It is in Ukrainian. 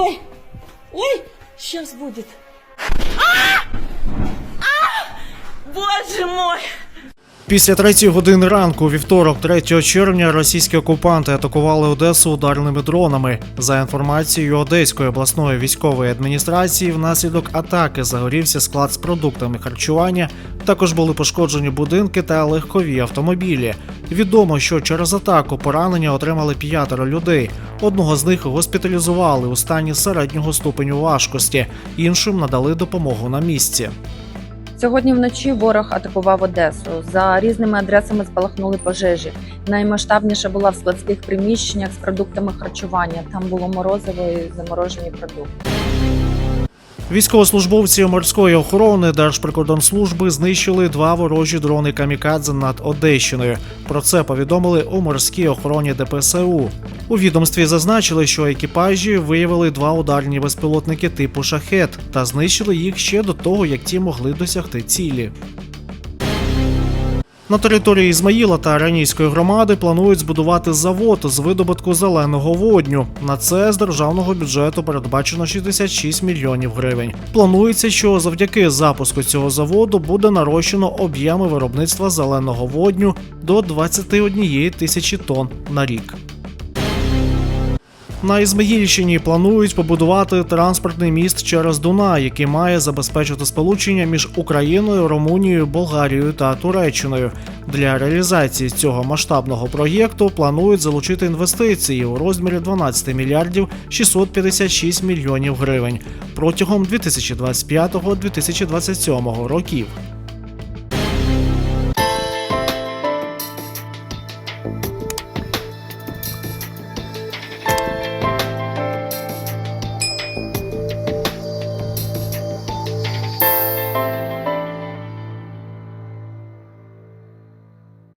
Ой, ой, сейчас будет. Боже мой! Після третьої години ранку, вівторок, 3 червня, російські окупанти атакували Одесу ударними дронами. За інформацією Одеської обласної військової адміністрації, внаслідок атаки загорівся склад з продуктами харчування. Також були пошкоджені будинки та легкові автомобілі. Відомо, що через атаку поранення отримали п'ятеро людей. Одного з них госпіталізували у стані середнього ступеню важкості, іншим надали допомогу на місці. Сьогодні вночі ворог атакував Одесу. За різними адресами спалахнули пожежі. Наймасштабніша була в складських приміщеннях з продуктами харчування. Там було морозиво і заморожені продукти. Військовослужбовці морської охорони Держприкордонслужби знищили два ворожі дрони камікадзе над Одещиною. Про це повідомили у морській охороні ДПСУ. У відомстві зазначили, що екіпажі виявили два ударні безпілотники типу шахет та знищили їх ще до того, як ті могли досягти цілі. На території Ізмаїла та Аранійської громади планують збудувати завод з видобутку зеленого водню. На це з державного бюджету передбачено 66 мільйонів гривень. Планується, що завдяки запуску цього заводу буде нарощено об'єми виробництва зеленого водню до 21 тисячі тонн на рік. На Ізмаїльщині планують побудувати транспортний міст через Дунай, який має забезпечити сполучення між Україною, Румунією, Болгарією та Туреччиною. Для реалізації цього масштабного проєкту планують залучити інвестиції у розмірі 12 мільярдів 656 мільйонів гривень протягом 2025-2027 років.